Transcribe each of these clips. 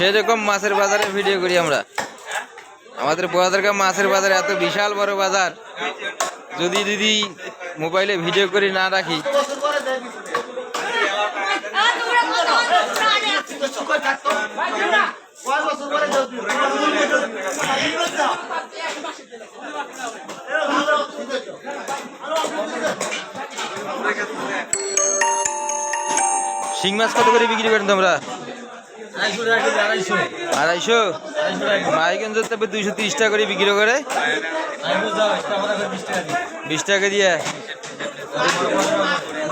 সেরকম মাছের বাজারে ভিডিও করি আমরা। আমাদের বোয়াদারকা মাছের বাজার এত বিশাল বড় বাজার। যদি দিদি মোবাইলে ভিডিও করে না রাখি। শিং মাছ কত করে বিক্রি করেন তোমরা? আড়াইশো মাইগঞ্জ তবে দুইশো তিরিশ টাকা করে বিক্রি করে। বিশ টাকা দিয়ে।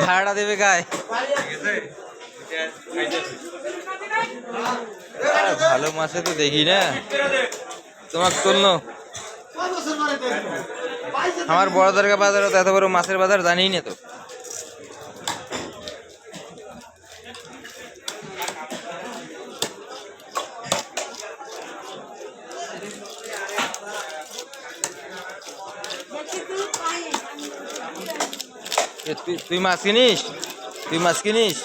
ভাড়াটা দেবে গায়ে ভালো মাছে তো দেখি না। তোমার তুলনো আমার বড় দরগা বাজার এত বড় মাছের বাজার জানি না তো। তুই মাছ কিনিস? তুই মাছ কিনিস?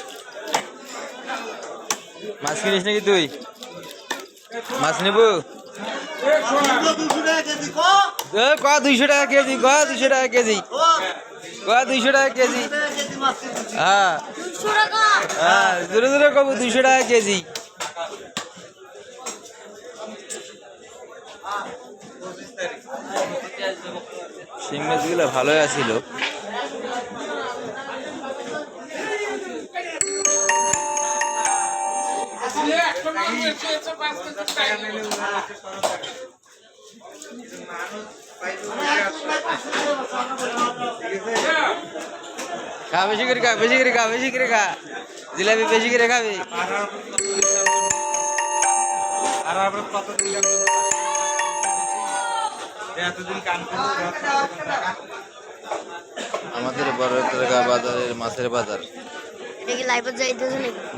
মাছ কিনিস নাকি তুই? মাছ নেব? ক, দুইশো টাকা কেজি, ক, দুইশো টাকা কেজি, ক, দুইশো টাকা কেজি। হ্যাঁ। হ্যাঁ জোরে জোরে কব, দুইশো টাকা কেজি। শিং মাছগুলো ভালোই আছিল। খা, বেশি করে খা, বেশি করে খা, বেশি করে খা। জিলাপি বেশি করে খাবি। এতদিন কাম আমাদের বড় টাকা বাজারের মাছের বাজার।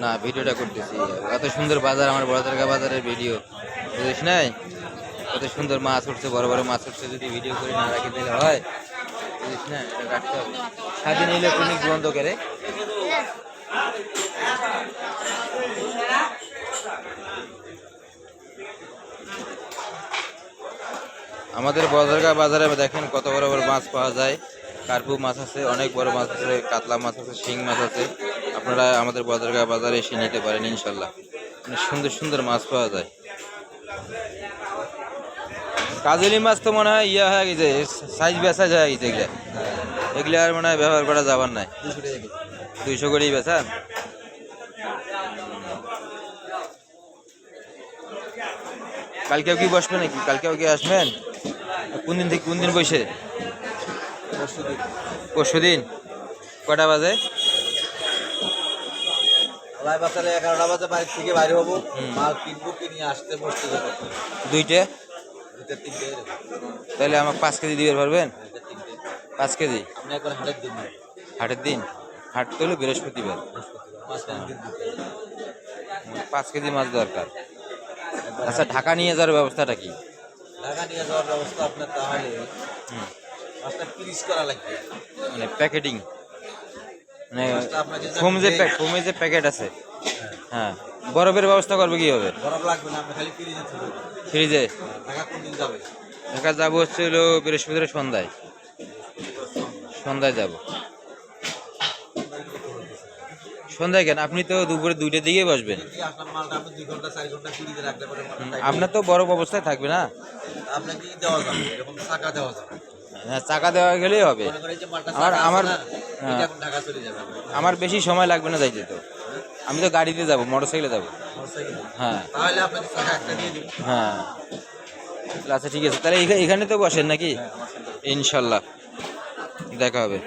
না ভিডিওটা করতেছি। এত সুন্দর বাজার আমার বড় টাকা বাজারের ভিডিও। বুঝিস নাই? কত সুন্দর মাছ উঠছে বড় বড় মাছ উঠছে যদি ভিডিও করে না রাখি দিলে হয়। বুঝিস না? এটা রাখতে হবে। স্বাধীন ইলেকট্রনিক বন্ধ করে? আমাদের বদরগা বাজারে দেখেন কত বড় বড় মাছ পাওয়া যায়। কার্পু মাছ আছে, অনেক বড় মাছ আছে, কাতলা মাছ আছে, শিং মাছ আছে। আপনারা আমাদের বদরগা বাজারে এসে নিতে পারেন ইনশাল্লাহ। অনেক সুন্দর সুন্দর মাছ পাওয়া যায়। কাজলি মাছ তো মনে হয় ইয়া হয়ে গেছে সাইজ বেচা হয়ে গেছে এগুলা। এগুলা আর মনে হয় ব্যবহার করা যাবার নাই। দুইশো করেই বেচা। কালকেও কি বসবে নাকি? কালকেও কি আসবেন? কোন দিন থেকে কোন দিন বসে? পরশু দিন কটা বাজে? লাই বাজারে এগারোটা বাজে বাড়ি থেকে বাইরে হব। হুম। মাল কিনবো কিনে আসতে বসতে যাব দুইটা? দুইটা তিনটে তাহলে আমাকে পাঁচ কেজি দিতে পারবেন? পাঁচ কেজি? আপনি একবার হাটের দিন। হাটের দিন? হাট তো হলো বৃহস্পতিবার। পাঁচ কেজি মাছ দরকার। আচ্ছা ঢাকা নিয়ে যাওয়ার ব্যবস্থাটা কি? ঢাকা নিয়ে যাওয়ার ব্যবস্থা আপনার তাহলে মাছটা পিরিচ করা লাগবে? মানে প্যাকেটিং। মানে ফোম যে প্যাক ফোমে যে প্যাকেট আছে। হ্যাঁ। বরফের ব্যবস্থা করবে কি হবে বরফ লাগবে না আপনি খালি তুলবেন ফ্রিজে ঢাকা কোন দিন যাবে? ঢাকা যাব হচ্ছে হলো বৃহস্পতিবার সন্ধ্যায়। সন্ধ্যায় যাব। সন্ধ্যায় কেন? আপনি তো দুপুরে দুইটার দিকে বসবেন। আপনার তো বরফ অবস্থায় থাকবে না। আপনাকে দেওয়া যাবে এরকম চাকা দেওয়া যাবে। হ্যাঁ, চাকা দেওয়া গেলেই হবে। আমার- আমার- হ্যাঁ। আমার বেশি সময় লাগবে না যাইতে তো। আমি তো গাড়িতে যাব মোটর সাইকেলে যাব হ্যাঁ। হ্যাঁ। আচ্ছা ঠিক আছে। তাহলে এখা- এখানে তো বসেন নাকি? ইনশাল্লাহ। দেখা হবে।